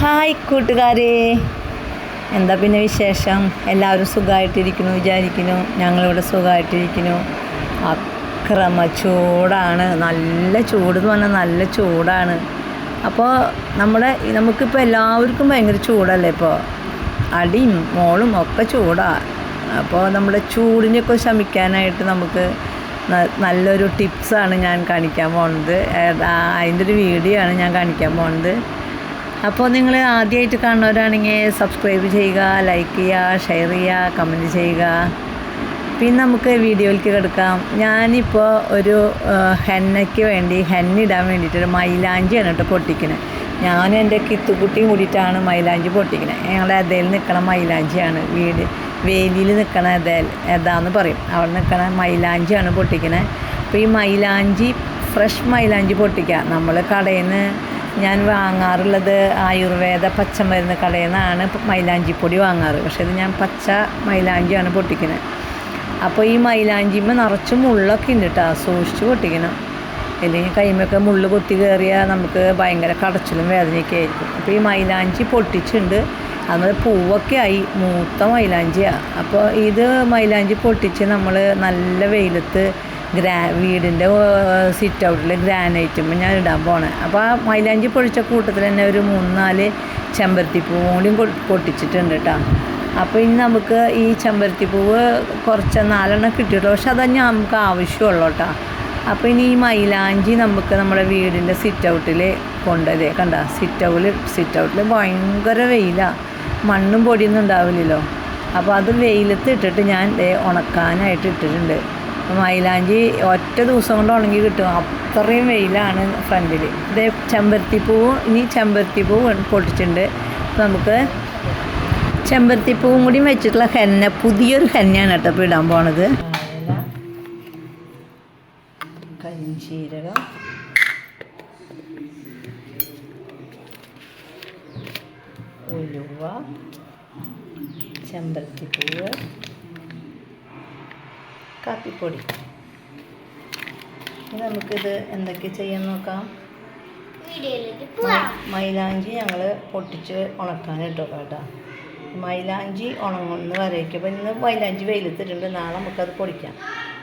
Hi കൂട്ടുകാരെ. എന്താ പിന്നെ വിശേഷം? എല്ലാവരും സുഖമായിട്ടിരിക്കുന്നു വിചാരിക്കുന്നു. ഞങ്ങളിവിടെ സുഖമായിട്ടിരിക്കുന്നു അക്രമ ചൂടാണ് നല്ല ചൂട് എന്ന് പറഞ്ഞാൽ നല്ല ചൂടാണ്. അപ്പോൾ നമ്മുടെ നമുക്കിപ്പോൾ എല്ലാവർക്കും ഭയങ്കര ചൂടല്ലേ ഇപ്പോൾ? അടിയും മോളും ഒക്കെ ചൂടാണ് അപ്പോൾ നമ്മുടെ ചൂടിനെയൊക്കെ ശമിക്കാനായിട്ട് നമുക്ക് നല്ലൊരു ടിപ്സാണ് ഞാൻ കാണിക്കാൻ പോകുന്നത് അതിന്റെ ഒരു വീഡിയോ ആണ് ഞാൻ കാണിക്കാൻ പോകുന്നത് അപ്പോൾ നിങ്ങൾ ആദ്യമായിട്ട് കാണുന്നവരാണെങ്കിൽ സബ്സ്ക്രൈബ് ചെയ്യുക ലൈക്ക് ചെയ്യുക ഷെയർ ചെയ്യുക കമന്റ് ചെയ്യുക. പിന്നെ നമുക്ക് വീഡിയോയിലേക്ക് കിടക്കാം. ഞാനിപ്പോൾ ഒരു ഹെന്നയ്ക്ക് വേണ്ടി ഹെന്നിടാൻ വേണ്ടിയിട്ടൊരു മൈലാഞ്ചിയാണ് കേട്ടോ പൊട്ടിക്കുന്നത് ഞാൻ എന്റെ കിത്തുകുട്ടിയും കൂടിയിട്ടാണ് മൈലാഞ്ചി പൊട്ടിക്കുന്നത് ഞങ്ങളുടെ അതേൽ നിൽക്കണ മൈലാഞ്ചിയാണ്. വീട് വേലിയിൽ നിൽക്കണ അതേൽ എതാന്ന് പറയും. അവിടെ നിൽക്കണ മൈലാഞ്ചിയാണ് പൊട്ടിക്കുന്നത് അപ്പോൾ ഈ മൈലാഞ്ചി ഫ്രഷ് മൈലാഞ്ചി പൊട്ടിക്കുക നമ്മൾ കടയിൽ നിന്ന് ഞാൻ വാങ്ങാറുള്ളത് ആയുർവേദ പച്ചമരുന്ന് കടയിൽ നിന്നാണ് മൈലാഞ്ചിപ്പൊടി വാങ്ങാറ്. പക്ഷേ ഇത് ഞാൻ പച്ച മൈലാഞ്ചിയാണ് പൊട്ടിക്കുന്നത്. അപ്പോൾ ഈ മൈലാഞ്ചിമ്മ നിറച്ച് മുള്ളൊക്കെ ഉണ്ട് കേട്ടോ സൂക്ഷിച്ച് പൊട്ടിക്കണം. അല്ലെങ്കിൽ കൈമൊക്കെ മുള്ള് കൊത്തി കയറിയാൽ നമുക്ക് ഭയങ്കര കടച്ചിലും വേദനയൊക്കെ ആയിരിക്കും. അപ്പോൾ ഈ മൈലാഞ്ചി പൊട്ടിച്ചിട്ടുണ്ട്. അത് പൂവൊക്കെ ആയി. മൂത്ത മൈലാഞ്ചിയാണ് അപ്പോൾ ഇത് മൈലാഞ്ചി പൊട്ടിച്ച് നമ്മൾ നല്ല വെയിലത്ത് ഗ്രാ വീടിന്റെ സിറ്റ് ഔട്ടിൽ ഗ്രാനൈറ്റും ഞാൻ ഇടാൻ പോണേ. അപ്പോൾ ആ മൈലാഞ്ചി പൊഴിച്ച കൂട്ടത്തിൽ തന്നെ ഒരു മൂന്നാൽ ചെമ്പരത്തിപ്പൂവും കൂടിയും കൊ- പൊട്ടിച്ചിട്ടുണ്ട് കേട്ടോ അപ്പോൾ ഇനി നമുക്ക് ഈ ചെമ്പരത്തിപ്പൂവ് കുറച്ച് നാലെണ്ണം കിട്ടിയിട്ടുള്ളൂ. പക്ഷെ അതന്നെ നമുക്ക് ആവശ്യമുള്ളൂ കേട്ടോ അപ്പോൾ ഇനി ഈ മൈലാഞ്ചി നമുക്ക് നമ്മുടെ വീടിന്റെ സിറ്റ് ഔട്ടിൽ കൊണ്ടുവരേ കണ്ട സിറ്റ് ഔട്ടിൽ സിറ്റ് ഔട്ടിൽ ഭയങ്കര വെയിലാണ് മണ്ണും പൊടിയൊന്നും ഉണ്ടാവില്ലല്ലോ. അപ്പോൾ അത് വെയിലത്ത് ഇട്ടിട്ട് ഞാൻ ഉണക്കാനായിട്ട് ഇട്ടിട്ടുണ്ട്. മൈലാഞ്ചി ഒറ്റ ദിവസം കൊണ്ട് ഉണങ്ങി കിട്ടും. അത്രയും വെയിലാണ് ഫ്രണ്ടിൽ ഇത് ചെമ്പരത്തിപ്പൂവും ഇനി ചെമ്പരത്തിപ്പൂവ് പൊട്ടിച്ചിട്ടുണ്ട്. നമുക്ക് ചെമ്പരത്തിപ്പൂവും കൂടി വെച്ചിട്ടുള്ള ഹെന്ന പുതിയൊരു ഹെന്നയാണ് കേട്ടോ ഇപ്പോൾ ഇടാൻ പോണത്. കരിഞ്ചീരകം ഉലുവ. ചെമ്പരത്തിപ്പൂവ്. കാപ്പിപ്പൊടി. ഇനി നമുക്കിത് എന്തൊക്കെ ചെയ്യാൻ നോക്കാം? മൈലാഞ്ചി ഞങ്ങൾ പൊട്ടിച്ച് ഉണക്കാൻ ഇട്ടോ കേട്ടോ. മൈലാഞ്ചി ഉണങ്ങുന്ന വരയ്ക്കും അപ്പം ഇന്ന് മൈലാഞ്ചി വെയിലത്തിട്ടുണ്ട്. നാളെ നമുക്കത് പൊടിക്കാം.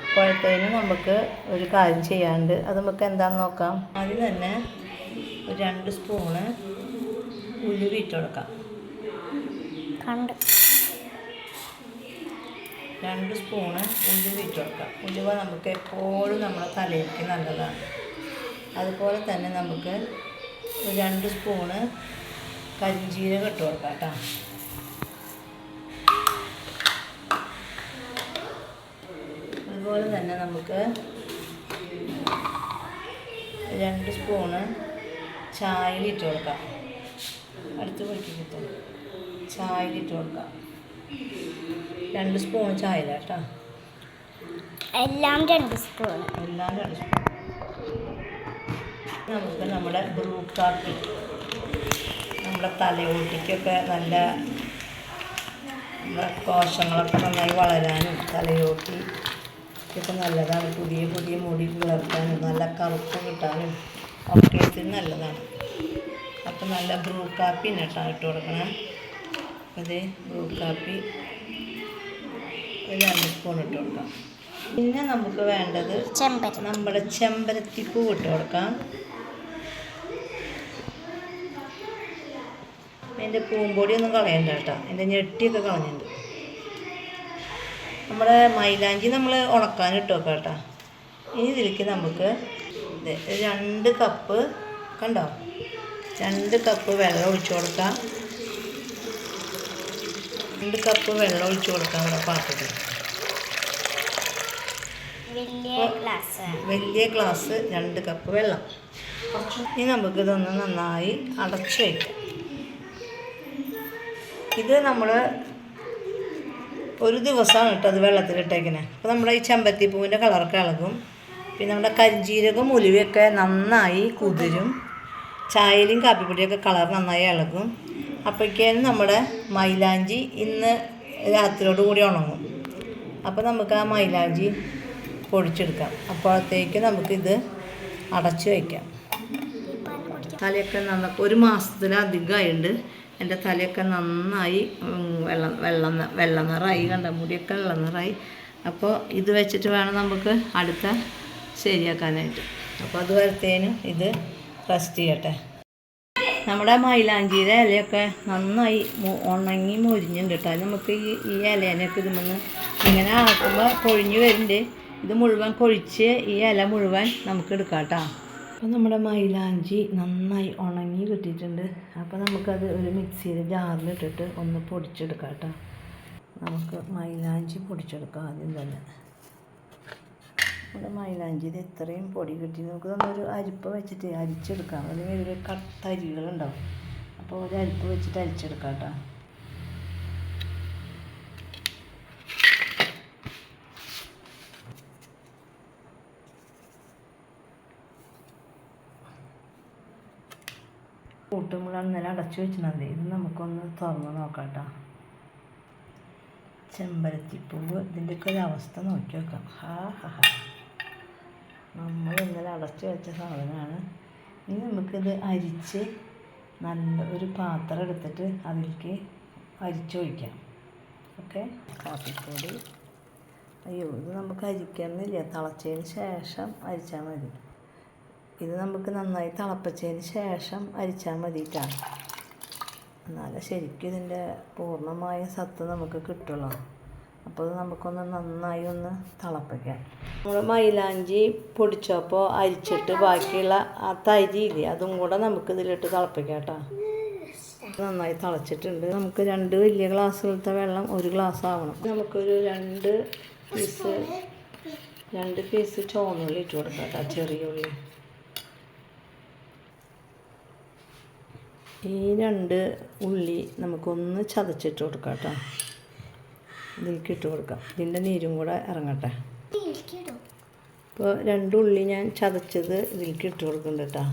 അപ്പോഴത്തേനും നമുക്ക് ഒരു കാര്യം ചെയ്യാണ്ട് അത് നമുക്ക് എന്താണെന്ന് നോക്കാം? ആദ്യം തന്നെ ഒരു രണ്ട് സ്പൂണ് ഉലുവിട്ട് കൊടുക്കാം. കണ്ട്. രണ്ട് സ്പൂണ് ഉലുവ ഇട്ട് കൊടുക്കാം. ഉലുവ നമുക്ക് എപ്പോഴും നമ്മുടെ തലയിലേക്ക് നല്ലതാണ്. അതുപോലെ തന്നെ നമുക്ക് രണ്ട് സ്പൂണ് കരിഞ്ചീരകം ഇട്ട് കൊടുക്കാം കേട്ടോ. അതുപോലെ തന്നെ നമുക്ക് രണ്ട് സ്പൂണ് ചായയിൽ ഇട്ട് കൊടുക്കാം. അടുത്ത് പൊടിക്കിട്ട് ചായയിൽ ഇട്ട് കൊടുക്കാം. രണ്ട് സ്പൂൺ ചായ കേട്ടോ. എല്ലാം രണ്ട് സ്പൂൺ. എല്ലാം രണ്ട് സ്പൂൺ. നമുക്ക് നമ്മുടെ ബ്രൂ കാപ്പി നമ്മുടെ തലയോട്ടിക്കൊക്കെ നല്ല നമ്മുടെ കോശങ്ങളൊക്കെ നന്നായി വളരാനും തലയോട്ടി ഒക്കെ നല്ലതാണ്. പുതിയ പുതിയ മുടി വളർത്താനും നല്ല കറുപ്പ് കിട്ടാനും ഒക്കെ ഇതിന് നല്ലതാണ്. അപ്പം നല്ല ബ്രൂ കാപ്പി കേട്ടോ ഇട്ട് കൊടുക്കണം. അത് ബ്രൂ കാപ്പി ഒരു രണ്ട് സ്പൂൺ ഇട്ട് കൊടുക്കാം. പിന്നെ നമുക്ക് വേണ്ടത് നമ്മുടെ ചെമ്പരത്തിപ്പൂ ഇട്ട് കൊടുക്കാം. അതിന്റെ പൂമ്പൊടിയൊന്നും കളയണ്ട കേട്ടോ. അതിന്റെ ഞെട്ടിയൊക്കെ കളഞ്ഞിട്ടുണ്ട്. നമ്മുടെ മൈലാഞ്ചി നമ്മൾ ഉണക്കാൻ ഇട്ട് വെക്കാം കേട്ടോ. ഇനി ഇതിലേക്ക് നമുക്ക് രണ്ട് കപ്പ് കണ്ടോ? രണ്ട് കപ്പ് വെള്ളം ഒഴിച്ചു കൊടുക്കാം. രണ്ട് കപ്പ് വെള്ളം ഒഴിച്ചു കൊടുക്കാം ഇവിടെ പാത്രത്തിൽ വലിയ ഗ്ലാസ് വലിയ ഗ്ലാസ് രണ്ട് കപ്പ് വെള്ളം. ഇനി നമുക്ക് ഇതൊന്ന് നന്നായി അടച്ചു വയ്ക്കാം ഇത് നമ്മൾ ഒരു ദിവസമാണ് കേട്ടോ അത് വെള്ളത്തിലിട്ടേക്കണേ അപ്പോൾ നമ്മുടെ ഈ ചെമ്പത്തി പൂവിന്റെ കളറൊക്കെ ഇളകും. പിന്നെ നമ്മുടെ കരിജീരകം ഉലുവയൊക്കെ നന്നായി കുതിരും. ചായയിലും കാപ്പിപ്പൊടിയൊക്കെ കളർ നന്നായി ഇളകും. അപ്പോഴേക്കും നമ്മുടെ മൈലാഞ്ചി ഇന്ന് രാത്രിയോട് കൂടി ഉണങ്ങും. അപ്പോൾ നമുക്ക് ആ മൈലാഞ്ചി പൊടിച്ചെടുക്കാം. അപ്പോഴത്തേക്ക് നമുക്കിത് അടച്ചു വയ്ക്കാം തലയൊക്കെ നന്ന ഒരു മാസത്തിലധികമായിട്ടുണ്ട് എന്റെ തലയൊക്കെ നന്നായി വെള്ളം വെള്ളം വെള്ള നിറായി. കണ്ട മുടിയൊക്കെ വെള്ളം നിറായി. അപ്പോൾ ഇത് വെച്ചിട്ട് വേണം നമുക്ക് അടുത്ത ശരിയാക്കാനായിട്ട്. അപ്പോൾ അതുവരത്തേനും ഇത് റെസ്റ്റ് ചെയ്യട്ടെ. നമ്മുടെ മൈലാഞ്ചിയുടെ ഇലയൊക്കെ നന്നായി ഉണങ്ങി മൊരിഞ്ഞുണ്ട് കേട്ടോ നമുക്ക് ഈ ഈ ഇലേനൊക്കെ ഇതുമെന്ന് ഇങ്ങനെ ആക്കുമ്പോൾ കൊഴിഞ്ഞു വരുന്നുണ്ട് ഇത് മുഴുവൻ കൊഴിച്ച് ഈ ഇല മുഴുവൻ നമുക്ക് എടുക്കാം കേട്ടോ അപ്പോൾ നമ്മുടെ മൈലാഞ്ചി നന്നായി ഉണങ്ങി കിട്ടിയിട്ടുണ്ട്. അപ്പോൾ നമുക്കത് ഒരു മിക്സിയിൽ ജാറിലിട്ടിട്ട് ഒന്ന് പൊടിച്ചെടുക്കാം കേട്ടോ നമുക്ക് മൈലാഞ്ചി പൊടിച്ചെടുക്കാം ആദ്യം തന്നെ. നമ്മുടെ മൈലാഞ്ചിയിൽ എത്രയും പൊടി കിട്ടി. നമുക്ക് നമ്മളൊരു അരിപ്പ വെച്ചിട്ട് അരിച്ചെടുക്കാം. അല്ലെങ്കിൽ ഇതിൽ കട്ടരികളുണ്ടാവും അപ്പോൾ ഒരു അരിപ്പ് വെച്ചിട്ട് അരിച്ചെടുക്കാം കേട്ടോ. കൂട്ടുമ്പോഴാണ് ഇന്നലെ അടച്ചു വെച്ചിട്ടുണ്ട്. ഇത് നമുക്കൊന്ന് തുറന്ന് നോക്കാം കേട്ടോ. ചെമ്പരത്തിപ്പൂവ്. ഇതിന്റെയൊക്കെ ഒരു അവസ്ഥ നോക്കി വെക്കാം. ഹാ ഹാ ഹാ. നമ്മൾ ഇന്നലെ അടച്ചു വെച്ച സാധനമാണ്. ഇനി നമുക്കിത് അരിച്ച് നല്ല ഒരു പാത്രം എടുത്തിട്ട് അതിലേക്ക് അരിച്ചൊഴിക്കാം ഓക്കെ? കാപ്പിപ്പൊടി. അയ്യോ ഇത് നമുക്ക് അരിക്കണമെന്നില്ല. തിളച്ചതിന് ശേഷം അരിച്ചാൽ മതി. ഇത് നമുക്ക് നന്നായി തിളപ്പിച്ചതിന് ശേഷം അരിച്ചാൽ മതിയിട്ടാണ് എന്നാലേ ശരിക്കും ഇതിന്റെ പൂർണമായ സത്ത് നമുക്ക് കിട്ടുള്ളൂ. അപ്പോൾ നമുക്കൊന്ന് നന്നായി ഒന്ന് തിളപ്പിക്കാം. നമ്മൾ മൈലാഞ്ചി പൊടിച്ചപ്പോൾ അരിച്ചിട്ട് ബാക്കിയുള്ള ആ തരി ഇല്ലേ അതും കൂടെ നമുക്ക് ഇതിലിട്ട് തിളപ്പിക്കാം കേട്ടോ. നന്നായി തിളച്ചിട്ടുണ്ട്. നമുക്ക് രണ്ട് വലിയ ഗ്ലാസ്സുകളത്തെ വെള്ളം ഒരു ഗ്ലാസ് ആവണം. നമുക്കൊരു രണ്ട് പീസ് രണ്ട് പീസ് ചോന്നുള്ളി ഇട്ട് കൊടുക്കാം കേട്ടോ ചെറിയ ഉള്ളി. ഈ രണ്ട് ഉള്ളി നമുക്കൊന്ന് ചതച്ചിട്ട് കൊടുക്കാം കേട്ടോ. ഇതിലേക്ക് ഇട്ട് കൊടുക്കാം. ഇതിന്റെ നീരും കൂടെ ഇറങ്ങട്ടെ. ഇപ്പോൾ രണ്ട് ഉള്ളി ഞാൻ ചതച്ചത് ഇതിലേക്ക് ഇട്ട് കൊടുക്കുന്നുണ്ട് കേട്ടോ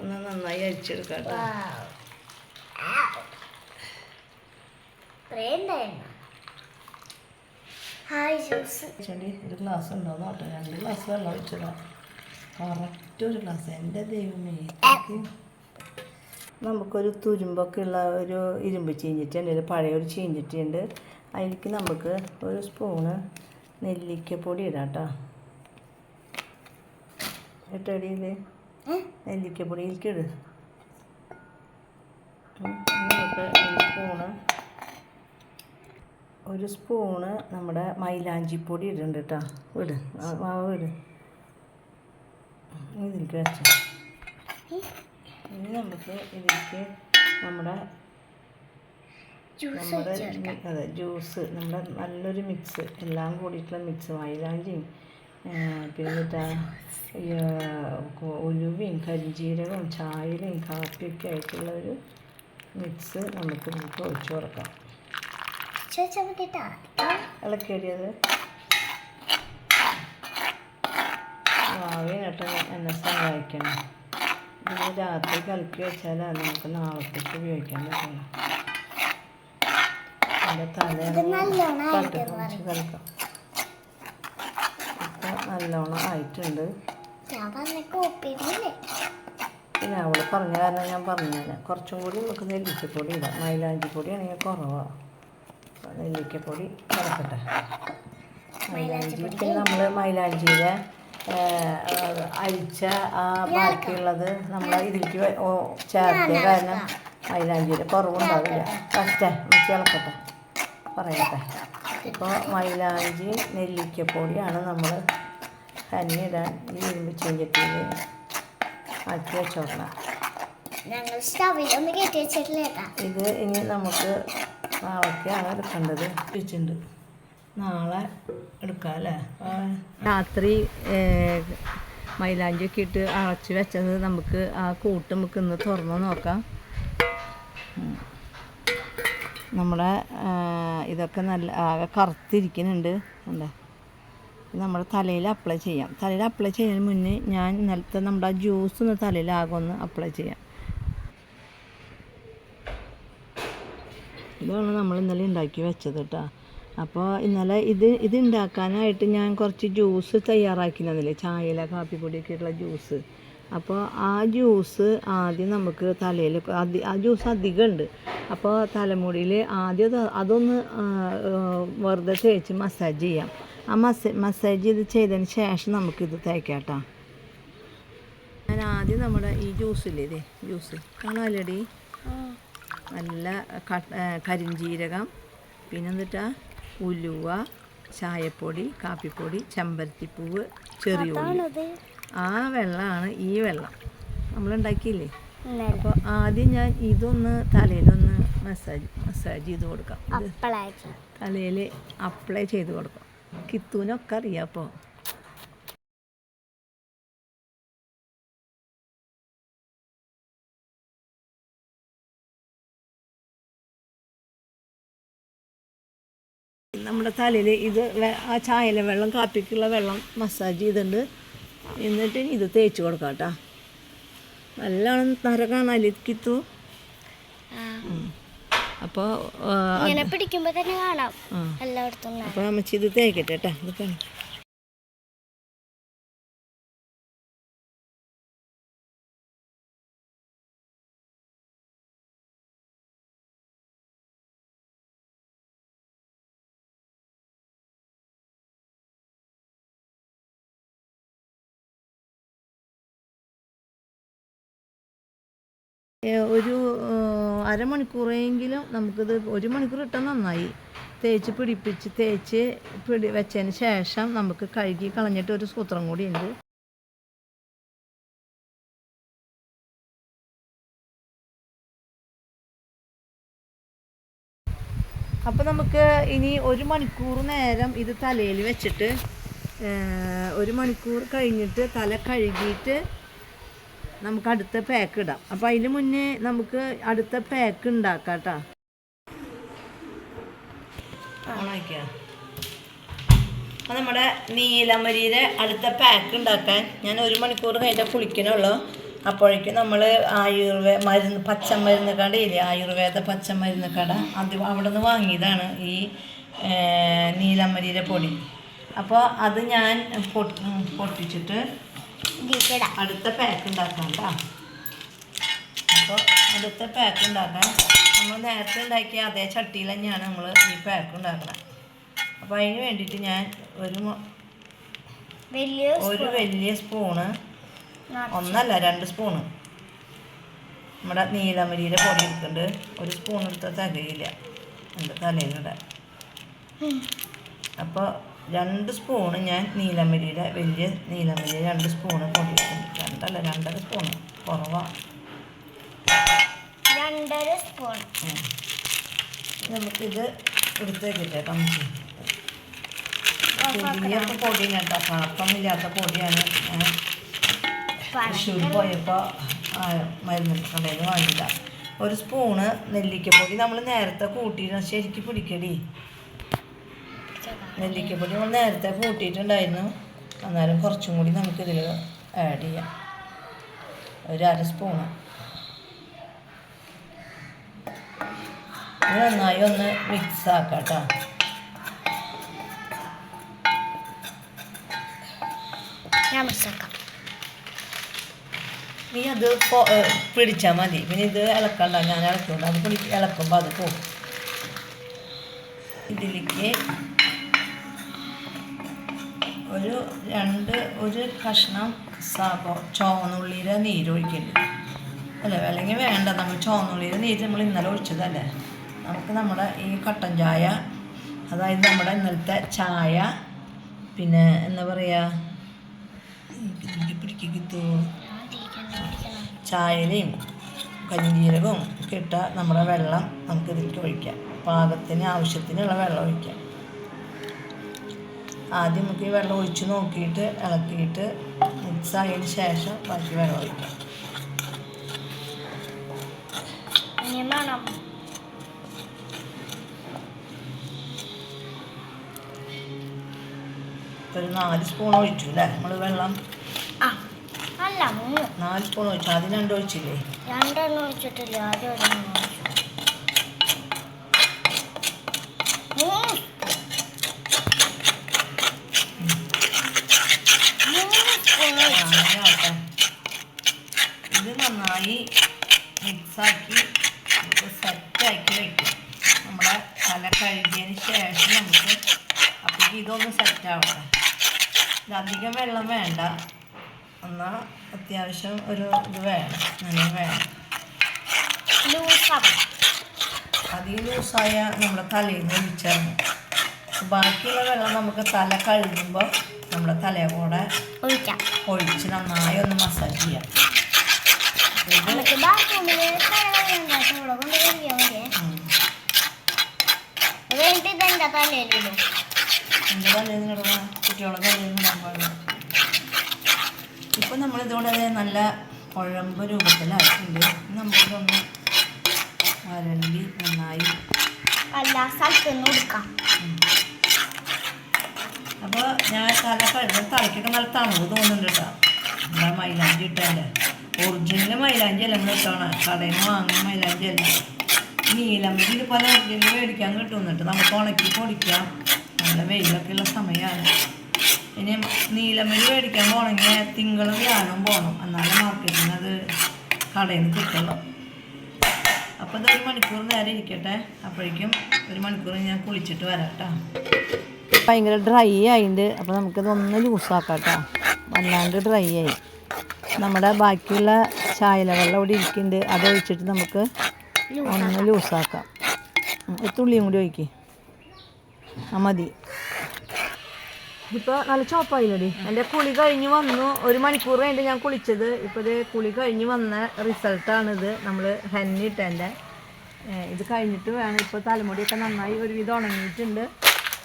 ഒന്ന് നന്നായി അരിച്ചെടുക്കാം കേട്ടോ ഒരു ഗ്ലാസ് ഉണ്ടോ പറഞ്ഞു രണ്ട് ഗ്ലാസ് വെള്ളം ഒഴിച്ചിടാം. കറക്റ്റ് ഒരു ഗ്ലാസ്. എന്റെ ദൈവമേ. നമുക്കൊരു തുരുമ്പൊക്കെ ഉള്ള ഒരു ഇരുമ്പ് ചീഞ്ഞിട്ടുണ്ട്. പഴയ ഒരു ചീഞ്ചിട്ടുണ്ട് അതിലേക്ക് നമുക്ക് ഒരു സ്പൂണ് നെല്ലിക്കപ്പൊടി ഇടാം കേട്ടോ. ഇട്ടടിയിൽ നെല്ലിക്കപ്പൊടിയിലേക്ക് ഇട്. നമുക്ക് ഒരു സ്പൂണ് ഒരു സ്പൂണ് നമ്മുടെ മൈലാഞ്ചിപ്പൊടി ഇടുന്നുണ്ട് കേട്ടോ. ഇട് മാവ് ഇട്. ഇതിലേക്ക് വെച്ച. ഇനി നമുക്ക് ഇതിലേക്ക് നമ്മുടെ നമ്മുടെ അതെ ജ്യൂസ് നമ്മുടെ നല്ലൊരു മിക്സ് എല്ലാം കൂടിയിട്ടുള്ള മിക്സ് മൈലാഞ്ചിയും പിന്നെ കരിഞ്ചീരകവും ഉലുവയും കരിഞ്ജീരകവും ചായയിലയും കാപ്പിയൊക്കെ ആയിട്ടുള്ള ഒരു മിക്സ് നമുക്ക് നമുക്ക് ഒഴിച്ചു കൊടുക്കാം. ഇളക്കിയടിയത് മാവിനിട്ട് എന്നെ സഹായിക്കണം. ഇത് രാത്രി കലക്കി വെച്ചാലാണ് നമുക്ക് നാളത്തേക്ക് ഉപയോഗിക്കാൻ പറ്റുള്ളൂ. നല്ലോണം ഇപ്പം ആയിട്ടുണ്ട്. പിന്നെ അവൾ പറഞ്ഞ കാരണം ഞാൻ പറഞ്ഞുതരാം. കുറച്ചും കൂടി നമുക്ക് നെല്ലിക്കപ്പൊടി ഇടാം. മൈലാഞ്ചി പൊടി ആണെങ്കിൽ കുറവാണ് നെല്ലിക്കപ്പൊടി കിടക്കട്ടെ മൈലാഞ്ചി പിന്നെ നമ്മൾ മൈലാഞ്ചിയുടെ അരിച്ച ആ ബാക്കിയുള്ളത് നമ്മൾ ഇതിലേക്ക് ചേർത്തിയ കാരണം മൈലാഞ്ചിയുടെ കുറവുണ്ടാവില്ല. ഫസ്റ്റ് ഇളക്കട്ടെ. പറയട്ടെ. ഇപ്പോൾ മൈലാഞ്ചി നെല്ലിക്കപ്പൊടിയാണ് നമ്മൾ കന്നിടാൻ ഈ ഇരുമ്പ് ചീഞ്ചട്ടിയിൽ ആക്കി വെച്ചോളാം ഞങ്ങൾ സ്റ്റവിലൊന്നും കയറ്റി വെച്ചിട്ടില്ല ഇത് ഇനി നമുക്ക് നാളൊക്കെയാണ് എടുക്കേണ്ടത്. വെച്ചിട്ടുണ്ട്. നാളെ എടുക്കാം അല്ലേ? രാത്രി മൈലാഞ്ചിയൊക്കെ ഇട്ട് അളച്ച് വെച്ചത് നമുക്ക് ആ കൂട്ട് നമുക്ക് ഇന്ന് തുറന്ന് നോക്കാം. ഉം. നമ്മുടെ ഇതൊക്കെ നല്ല ആകെ കറുത്തിരിക്കുന്നുണ്ട്. എന്താ നമ്മുടെ തലയിൽ അപ്ലൈ ചെയ്യാം. തലയിൽ അപ്ലൈ ചെയ്യുന്നതിന് മുന്നേ ഞാൻ ഇന്നലത്തെ നമ്മുടെ ആ ജ്യൂസ് ഒന്ന് തലയിൽ ആകെ ഒന്ന് അപ്ലൈ ചെയ്യാം. ഇതാണ് നമ്മൾ ഇന്നലെ ഉണ്ടാക്കി വെച്ചത് കേട്ടോ അപ്പോൾ ഇന്നലെ ഇത് ഇത് ഉണ്ടാക്കാനായിട്ട് ഞാൻ കുറച്ച് ജ്യൂസ് തയ്യാറാക്കിയിരുന്നില്ലേ ചായയില കാപ്പിപ്പൊടിയൊക്കെ ഉള്ള ജ്യൂസ് അപ്പോൾ ആ ജ്യൂസ് ആദ്യം നമുക്ക് തലയിൽ ആ ജ്യൂസ് അധികം ഉണ്ട് അപ്പോൾ തലമുടിയിൽ ആദ്യം അതൊന്ന് വെറുതെ തേച്ച് മസാജ് ചെയ്യാം. ആ മസ മസാജ് ചെയ്ത് ചെയ്തതിന് ശേഷം നമുക്കിത് തേക്കാം കേട്ടോ ഞാൻ ആദ്യം നമ്മുടെ ഈ ജ്യൂസില്ലേ ഇതേ? ജ്യൂസ്. കാണാമല്ലേടി നല്ല കരിഞ്ചീരകം കരിഞ്ജീരകം പിന്നെ എന്നിട്ടാ ഉലുവ ചായപ്പൊടി കാപ്പിപ്പൊടി ചെമ്പരത്തിപ്പൂവ് ചെറിയ ആ വെള്ളമാണ് ഈ വെള്ളം. നമ്മളുണ്ടാക്കിയില്ലേ? ഉണ്ടാക്കിയില്ലേ അപ്പോൾ ആദ്യം ഞാൻ ഇതൊന്ന് തലയിലൊന്ന് മസാജ് മസാജ് ചെയ്ത് കൊടുക്കാം. തലയിൽ അപ്ലൈ ചെയ്ത് കൊടുക്കാം. കിത്തൂനൊക്കെ അറിയാം അപ്പോൾ നമ്മുടെ തലയിൽ ഇത് ആ ചായയിലെ വെള്ളം കാപ്പിക്കുള്ള വെള്ളം മസാജ് ചെയ്തിട്ടുണ്ട്. എന്നിട്ട് ഇത് തേച്ച് കൊടുക്കാം കേട്ടോ. നല്ലോണം നര അലിക്കിത്തു കിത്തു അപ്പോൾ ഇങ്ങനെ പിടിക്കുമ്പോ തന്നെ കാണാം. എല്ലായിടത്തും. അപ്പോൾ അമ്മച്ചി ഇത് തേക്കട്ടെ കേട്ടോ. ഇത് ഒരു അരമണിക്കൂറെങ്കിലും നമുക്കിത് ഒരു മണിക്കൂർ ഇട്ടാൽ നന്നായി. തേച്ച് പിടിപ്പിച്ച് തേച്ച് പിടി വെച്ചതിന് ശേഷം നമുക്ക് കഴുകി കളഞ്ഞിട്ട് ഒരു സൂത്രം കൂടി ഉണ്ട് അപ്പോൾ നമുക്ക് ഇനി ഒരു മണിക്കൂർ നേരം ഇത് തലയിൽ വെച്ചിട്ട് ഒരു മണിക്കൂർ കഴിഞ്ഞിട്ട് തല കഴുകിയിട്ട് നമുക്ക് അടുത്ത പാക്ക് ഇടാം. അപ്പോൾ അതിന് മുന്നേ നമുക്ക് അടുത്ത പാക്ക് ഉണ്ടാക്കാം കേട്ടോ നമ്മുടെ നീലമരിയുടെ അടുത്ത പാക്ക് ഉണ്ടാക്കാൻ ഞാൻ ഒരു മണിക്കൂർ കഴിഞ്ഞ കുളിക്കണുള്ളൂ. അപ്പോഴേക്കും നമ്മൾ ആയുർവേദ മരുന്ന് പച്ചമരുന്ന് കടയില്ലേ ആയുർവേദ പച്ചമരുന്ന് കട അത് അവിടെ നിന്ന് വാങ്ങിയതാണ് ഈ നീലമരിയുടെ പൊടി. അപ്പോൾ അത് ഞാൻ പൊട്ടിച്ചിട്ട്. അടുത്ത പാക്ക് ഉണ്ടാക്കാം കേട്ടോ അപ്പോൾ അടുത്ത പാക്ക് ഉണ്ടാക്കാൻ നമ്മൾ നേരത്തെ ഉണ്ടാക്കിയ അതേ ചട്ടിയിൽ തന്നെയാണ് നമ്മൾ ഈ പാക്ക് ഉണ്ടാക്കുന്നത് അപ്പോൾ അതിന് വേണ്ടിയിട്ട് ഞാൻ ഒരു വലിയ ഒരു വലിയ സ്പൂണ് ഒന്നല്ല രണ്ട് സ്പൂണ് നമ്മുടെ നീലമരിയുടെ പൊടി എടുക്കുന്നുണ്ട് ഒരു സ്പൂൺ എടുത്താൽ തികയില്ല. എന്റെ തലയിലിടാൻ അപ്പോൾ രണ്ട് സ്പൂണ് ഞാൻ നീലമരിയുടെ വലിയ നീലമരി രണ്ട് സ്പൂണ് പൊടി എടുക്കുന്നുണ്ട് രണ്ടല്ല രണ്ടര സ്പൂണ് കുറവാണ് രണ്ടര സ്പൂൺ. നമുക്കിത് എടുത്തേക്കിട്ടെ കമിച്ച് പുതിയ പൊടി കേട്ടോ കണക്കൊന്നുമില്ലാത്ത പൊടിയാണ്. ഞാൻ തൃശ്ശൂർ പോയപ്പോൾ മരുന്ന് കടയിൽ വാങ്ങില്ല ഒരു സ്പൂണ് നെല്ലിക്കപ്പൊടി നമ്മൾ നേരത്തെ കൂട്ടിയിട്ട് ശരിക്കും പിടിക്കടി. നെല്ലിക്കപ്പൊടി നമ്മൾ നേരത്തെ കൂട്ടിയിട്ടുണ്ടായിരുന്നു. അന്നേരം കുറച്ചും കൂടി നമുക്കിതിൽ ആഡ് ചെയ്യാം. ഒരു അര സ്പൂണ് ഇത് നന്നായി ഒന്ന് മിക്സ് ആക്കാം കേട്ടോ ഞാൻ മിക്സാക്കാം നീ അത് പിടിച്ചാൽ മതി. പിന്നെ ഇത് ഇളക്കണ്ട. ഞാൻ ഇളക്കുന്നുണ്ട് അത് പിടി ഇളക്കുമ്പോൾ അത് പോകും ഇതിലേക്ക് ഒരു രണ്ട് ഒരു കഷ്ണം സാബോ ചോന്നുള്ളിയുടെ നീര് ഒഴിക്കുന്നുണ്ട് അല്ലേ? അല്ലെങ്കിൽ വേണ്ട നമ്മൾ ചോന്നുള്ളിയുടെ നീര് നമ്മൾ ഇന്നലെ ഒഴിച്ചതല്ലേ? നമുക്ക് നമ്മുടെ ഈ കട്ടൻ ചായ അതായത് നമ്മുടെ ഇന്നലത്തെ ചായ പിന്നെ എന്താ പറയുക പിടിക്ക് ചായയിലയും കരിഞ്ജീരകവും ഒക്കെ ഇട്ട നമ്മുടെ വെള്ളം നമുക്ക് ഇതിലേക്ക് ഒഴിക്കാം. പാകത്തിന് ആവശ്യത്തിനുള്ള വെള്ളം ഒഴിക്കാം. ആദ്യം നമുക്ക് ഈ വെള്ളം ഒഴിച്ച് നോക്കിയിട്ട് ഇളക്കിയിട്ട് മിക്സ് ആയതിന് ശേഷം ബാക്കി വെള്ളം ഒഴിക്കാം. ഒരു നാല് സ്പൂൺ ഒഴിച്ചു അല്ലേ? നമ്മൾ വെള്ളം അല്ല നാല് സ്പൂൺ ഒഴിച്ചു. ആദ്യം രണ്ട് ഒഴിച്ചില്ലേ? രണ്ടെണ്ണം ഒഴിച്ചിട്ടില്ല. ആദ്യം മൂന്ന് മൂന്ന് സ്പൂൺ ആ, അങ്ങനെ ആവട്ടെ മിക്സാക്കി നമുക്ക് സെറ്റാക്കി വയ്ക്കും നമ്മുടെ തല കഴുകിയതിന് ശേഷം നമുക്ക് അപ്പോഴേക്ക് ഇതൊന്ന് സെറ്റാവട്ടെ ഇത് അധികം വെള്ളം വേണ്ട എന്നാൽ അത്യാവശ്യം ഒരു ഇത് വേണം. നല്ല വേണം. ലൂസാവും അധികം ലൂസായ നമ്മുടെ തലയിൽ നിന്ന് ഒഴിച്ചിറങ്ങും ബാക്കിയുള്ള വെള്ളം നമുക്ക് തല കഴുകുമ്പോൾ നമ്മുടെ തലയെ കൂടെ ഒഴിക്കാം. ഒഴിച്ച് നന്നായി ഒന്ന് മസാജ് ചെയ്യാം. നമുക്ക് തലയിൽ ചൂടെ കൊണ്ട് പാടില്ല നമ്മൾ ഇതുകൊണ്ട് നല്ല കുഴമ്പ് രൂപത്തിലാക്കിയിട്ടുണ്ട്. നമുക്കിതൊന്ന് വരണ്ടി നന്നായി. എല്ലാ കൊടുക്കാം അപ്പോൾ ഞാൻ തല കഴിഞ്ഞ തലയ്ക്കൊക്കെ നല്ല തണുപ്പ് തോന്നുന്നുണ്ട് കേട്ടോ. എന്താ മൈലാഞ്ചി ഇട്ടല്ലേ? ഒറിജിനൽ മൈലാഞ്ചി അല്ല നമ്മൾ ഇട്ടാണ്? കടയിൽ നിന്ന് വാങ്ങുന്ന മൈലാഞ്ചി അല്ല? നീലമ്പി ഇതുപോലെ ഒറിജിനൽ മേടിക്കാൻ കിട്ടും എന്നിട്ട് നമുക്ക് ഉണക്കി പൊടിക്കാം നല്ല വെയിലൊക്കെ ഉള്ള സമയമാണ് ഇനി നീലമ്പി മേടിക്കാൻ പോകണമെങ്കിൽ തിങ്കളും വ്യാഴം പോകണം എന്നാലും മാർക്കറ്റിൽ നിന്ന് അത് കടയിൽ നിന്ന് കിട്ടുള്ളൂ. അപ്പോൾ ഇതൊരു മണിക്കൂർ നേരം ഇരിക്കട്ടെ. അപ്പോഴേക്കും ഒരു മണിക്കൂർ ഞാൻ കുളിച്ചിട്ട് വരാട്ടോ ഭയങ്കര ഡ്രൈ ആയിട്ടുണ്ട് അപ്പോൾ നമുക്കിതൊന്ന് ഒന്ന് കേട്ടോ വല്ലാണ്ട് ഡ്രൈ ആയി. നമ്മുടെ ബാക്കിയുള്ള ചായല ഇവിടെ ഇരിക്കുന്നുണ്ട് അത് ഒഴിച്ചിട്ട് നമുക്ക് ഒന്ന് ലൂസാക്കാം തുള്ളിയും കൂടി ഒഴിക്കി. ആ മതി. ഇപ്പോൾ നല്ല ചോപ്പായില്ലടി. എന്റെ കുളി കഴിഞ്ഞ് വന്നു. ഒരു മണിക്കൂർ കഴിഞ്ഞിട്ട് ഞാൻ കുളിച്ചത്. ഇപ്പോൾ ഇത് കുളി കഴിഞ്ഞ് വന്ന റിസൾട്ടാണിത്. നമ്മൾ ഹെന്നിട്ടതിന്റെ ഇത് കഴിഞ്ഞിട്ട് വേണം ഇപ്പോൾ തലമുടിയൊക്കെ നന്നായി ഒരുവിധം ഉണങ്ങിയിട്ടുണ്ട്.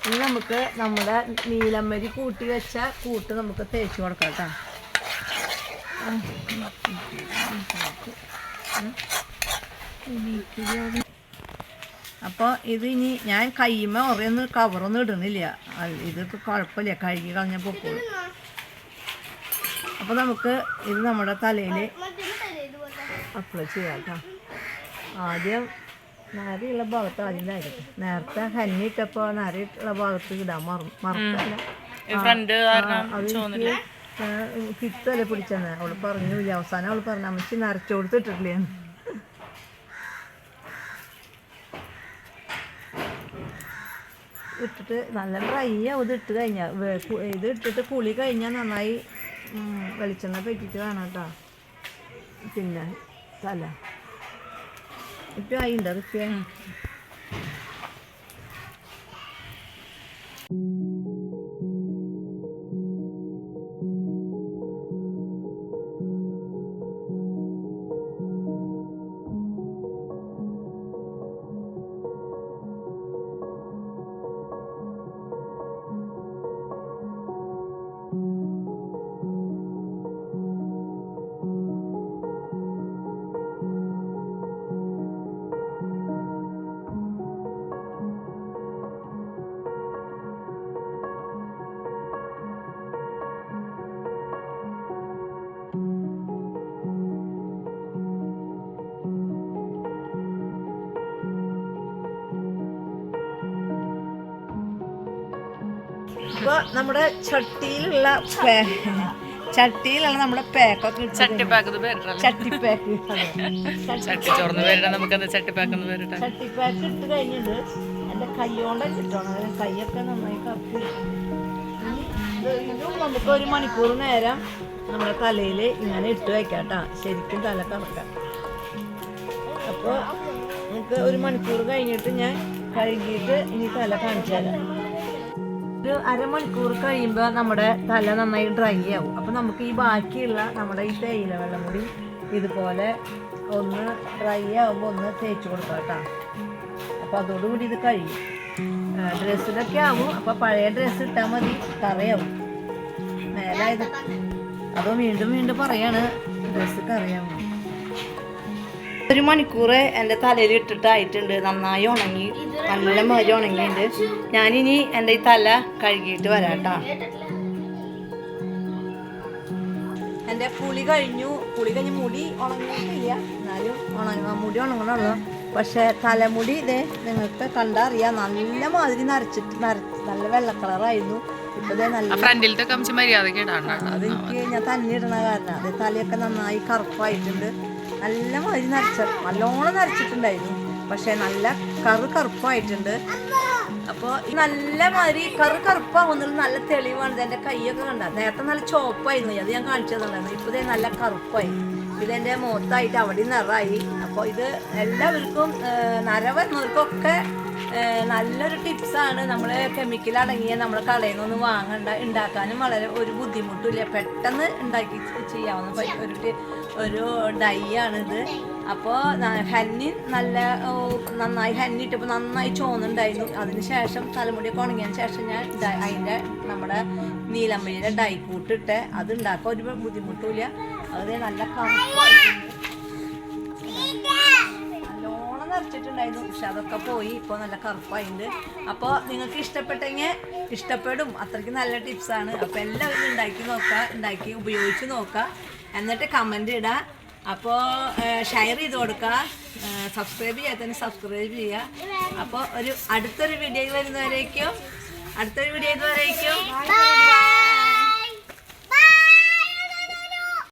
ഇനി നമുക്ക് നമ്മുടെ നീലമ്മരി കൂട്ടി വെച്ച കൂട്ട് നമുക്ക് തേച്ച് കൊടുക്കാം കേട്ടോ. അപ്പോൾ ഇത് ഇനി ഞാൻ കയ്യുമ്മ ഉറയൊന്നും കവറൊന്നും ഇടുന്നില്ല. ഇതൊക്കെ കുഴപ്പമില്ല. കഴുകി കളഞ്ഞ പൊക്കോളും. അപ്പോൾ നമുക്ക് ഇത് നമ്മുടെ തലയിൽ അപ്ലൈ ചെയ്യാം കേട്ടോ ആദ്യം നരയുള്ള ഭാഗത്ത് ആദ്യം തരട്ടെ നേരത്തെ ഹന്നിട്ടപ്പോൾ നാരിയുള്ള ഭാഗത്ത് ഇടാൻ മറ മറക്കല്ല. അത് ഫിത്തല്ലേ പിടിച്ചെന്ന്. അവൾ പറഞ്ഞു അവസാനം അവൾ പറഞ്ഞു അമ്മച്ചി നരച്ചു കൊടുത്തിട്ടില്ലേ ഇട്ടിട്ട് നല്ല ഡ്രൈ ആവും ഇത് ഇട്ട് കഴിഞ്ഞാൽ ഇത് ഇട്ടിട്ട് കുളി കഴിഞ്ഞാൽ നന്നായി വെളിച്ചെണ്ണ പറ്റിയിട്ട് വേണം കേട്ടോ. പിന്നെ തല ഇപ്പം ആയിണ്ടോ ഇപ്പോൾ നമ്മുടെ ചട്ടിയിലുള്ള ചട്ടിയിലാണ് ചട്ടിയിലുള്ള നമ്മുടെ പാക്കൊക്കെ ചട്ടിപ്പാക്ക് ഇട്ട് കഴിഞ്ഞിട്ട് എന്റെ കൈയൊക്കെ നന്നായി കപ്പി ഇതും നമുക്ക് ഒരു മണിക്കൂർ നേരം നമ്മുടെ തലയിൽ ഇങ്ങനെ ഇട്ട് വെക്കാം കേട്ടോ ശരിക്കും തല കറക്കാം. അപ്പോൾ നമുക്ക് ഒരു മണിക്കൂർ കഴിഞ്ഞിട്ട് ഞാൻ കഴുകിയിട്ട് ഇനി തല കാണിച്ചു തരാം ഒരു അരമണിക്കൂർ കഴിയുമ്പോൾ നമ്മുടെ തല നന്നായി ഡ്രൈ ആവും. അപ്പോൾ നമുക്ക് ഈ ബാക്കിയുള്ള നമ്മുടെ ഈ തേയില വെള്ളം കൂടി ഇതുപോലെ ഒന്ന് ഡ്രൈ ആവുമ്പോൾ ഒന്ന് തേച്ച് കൊടുക്കാം കേട്ടോ. അപ്പോൾ അതോടുകൂടി ഇത് കഴിയും. ഡ്രസ്സിലൊക്കെ ആവും. അപ്പോൾ പഴയ ഡ്രസ്സ് ഇട്ടാൽ മതി. കറയാവും. മേലായത് അതോ വീണ്ടും വീണ്ടും പറയാണ് ഡ്രസ്സ് കറിയാവും ഒരു മണിക്കൂർ എന്റെ തലയിൽ ഇട്ടിട്ടായിട്ടുണ്ട്. നന്നായി ഉണങ്ങി. നല്ല മാതിരി ഉണങ്ങിയിട്ടുണ്ട്. ഞാനിനി എന്റെ ഈ തല കഴുകിയിട്ട് വരാട്ടോ. എന്റെ പുളി കഴിഞ്ഞു. പുളി കഴിഞ്ഞ് മുടി ഉണങ്ങിയിട്ടില്ല. എന്നാലും ഉണങ്ങ മുടി ഉണങ്ങണുള്ളൂ. പക്ഷെ തലമുടി ഇതേ നിങ്ങൾക്ക് കണ്ടറിയാം. നല്ല മാതിരി നരച്ചിട്ട് നര നല്ല വെള്ള കളറായിരുന്നു ഇപ്പൊ ദേ നല്ല ഫ്രണ്ടിലത്തെ ഇടാണ്ടാണ്. അതെനിക്ക് ഞാൻ തന്നെ ഇടണ കാരണം. അത് തലയൊക്കെ നന്നായി കറുപ്പായിട്ടുണ്ട്. നല്ല മരി നരച്ച നല്ലോണം നരച്ചിട്ടുണ്ടായിരുന്നു. പക്ഷെ നല്ല കറു കറുപ്പായിട്ടുണ്ട്. അപ്പോൾ നല്ല മാതിരി കറു കറുപ്പാവുന്നത് നല്ല തെളിവാണ്. എന്റെ കൈയൊക്കെ കണ്ട നേരത്തെ നല്ല ചോപ്പായിരുന്നു അത് ഞാൻ കാണിച്ചു ഇപ്പോൾ ഇതേ നല്ല കറുപ്പായി. ഇതെന്റെ മുഖത്തായിട്ട് അവിടെ നിറായി അപ്പോൾ ഇത് എല്ലാവർക്കും നര വരുന്നവർക്കൊക്കെ നല്ലൊരു ടിപ്സാണ്. നമ്മൾ കെമിക്കൽ അടങ്ങിയ നമ്മൾ കടയിൽ നിന്നൊന്നും വാങ്ങണ്ട. ഉണ്ടാക്കാനും വളരെ ഒരു ബുദ്ധിമുട്ടില്ല പെട്ടെന്ന് ഉണ്ടാക്കി ചെയ്യാവുന്ന ഒരു ഒരു ഡൈ ആണിത് അപ്പോൾ ഹന്നി നല്ല നന്നായി ഹന്നി ഇട്ടപ്പോൾ നന്നായി ചോന്നുണ്ടായിരുന്നു. അതിന് ശേഷം തലമുടിയൊക്കെ ഉണങ്ങിയതിന് ശേഷം ഞാൻ അതിന്റെ നമ്മുടെ നീലമ്മയുടെ ഡൈ കൂട്ടിട്ട് അത് ഉണ്ടാക്കാൻ ഒരു ബുദ്ധിമുട്ടില്ല അത് നല്ല നല്ലോണം നിറച്ചിട്ടുണ്ടായിരുന്നു. പക്ഷെ അതൊക്കെ പോയി ഇപ്പോൾ നല്ല കറുപ്പായിട്ടുണ്ട് അപ്പോൾ നിങ്ങൾക്ക് ഇഷ്ടപ്പെട്ടെങ്കിൽ ഇഷ്ടപ്പെടും. അത്രയ്ക്ക് നല്ല ടിപ്സാണ്. അപ്പോൾ എല്ലാവരും ഉണ്ടാക്കി നോക്കുക ഉണ്ടാക്കി ഉപയോഗിച്ച് നോക്കുക എന്നിട്ട് കമന്റ് ഇടുക അപ്പോൾ ഷെയർ ചെയ്ത് കൊടുക്കുക സബ്സ്ക്രൈബ് ചെയ്യാത്തതിന് സബ്സ്ക്രൈബ് ചെയ്യുക അപ്പോൾ ഒരു അടുത്തൊരു വീഡിയോ വരുന്നവരേക്കും അടുത്തൊരു വീഡിയോ Bye.